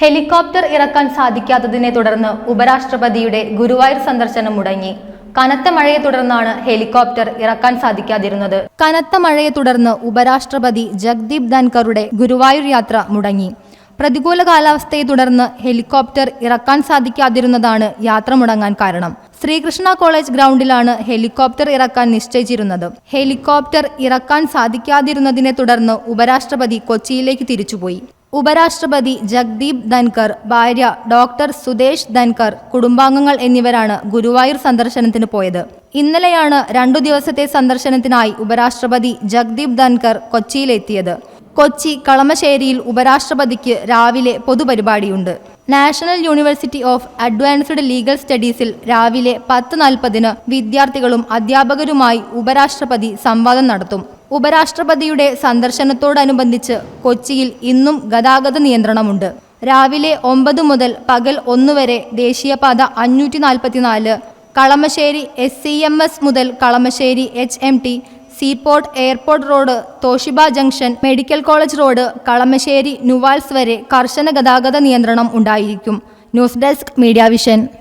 Helicopter ഇറക്കാൻ സാധിക്കാത്തതിനെ തുടർന്ന് ഉപരാഷ്ട്രപതിയുടെ ഗുരുവായൂർ സന്ദർശനം മുടങ്ങി. കനത്ത മഴയെ തുടർന്നാണ് ഹെലികോപ്റ്റർ ഇറക്കാൻ സാധിക്കാതിരുന്നത്. കനത്ത മഴയെ തുടർന്ന് ഉപരാഷ്ട്രപതി ജഗ്ദീപ് ധൻകറുടെ ഗുരുവായൂർ യാത്ര മുടങ്ങി. പ്രതികൂല കാലാവസ്ഥയെ തുടർന്ന് ഹെലികോപ്റ്റർ ഇറക്കാൻ സാധിക്കാതിരുന്നതാണ് യാത്ര മുടങ്ങാൻ കാരണം. ശ്രീകൃഷ്ണ കോളേജ് ഗ്രൗണ്ടിലാണ് ഹെലികോപ്റ്റർ ഇറക്കാൻ നിശ്ചയിച്ചിരുന്നത്. ഹെലികോപ്റ്റർ ഇറക്കാൻ സാധിക്കാതിരുന്നതിനെ തുടർന്ന് ഉപരാഷ്ട്രപതി കൊച്ചിയിലേക്ക് തിരിച്ചുപോയി. ഉപരാഷ്ട്രപതി ജഗ്ദീപ് ധൻകർ ഭാര്യ ഡോക്ടർ സുദേശ് ധൻകർ കുടുംബാംഗങ്ങൾ എന്നിവരാണ് ഗുരുവായൂർ സന്ദർശനത്തിന് പോയത്. ഇന്നലെയാണ് രണ്ടു ദിവസത്തെ സന്ദർശനത്തിനായി ഉപരാഷ്ട്രപതി ജഗ്ദീപ് ധൻകർ കൊച്ചിയിലെത്തിയത്. കൊച്ചി കളമശ്ശേരിയിൽ ഉപരാഷ്ട്രപതിക്ക് രാവിലെ പൊതുപരിപാടിയുണ്ട്. National University of Advanced Legal സ്റ്റഡീസിൽ രാവിലെ പത്ത് നാൽപ്പതിന് വിദ്യാർത്ഥികളും അധ്യാപകരുമായി ഉപരാഷ്ട്രപതി സംവാദം നടത്തും. ഉപരാഷ്ട്രപതിയുടെ സന്ദർശനത്തോടനുബന്ധിച്ച് കൊച്ചിയിൽ ഇന്നും ഗതാഗത നിയന്ത്രണമുണ്ട്. രാവിലെ ഒമ്പത് മുതൽ പകൽ ഒന്ന് വരെ ദേശീയപാത അഞ്ഞൂറ്റി നാൽപ്പത്തിനാല് Kalamassery S C M S മുതൽ Kalamassery H M T seaport airport road Toshiba junction medical college road Kalamassery NUALS വരെ കർശന ഗതാഗത നിയന്ത്രണം ഉണ്ടായിരിക്കും. News desk media vision.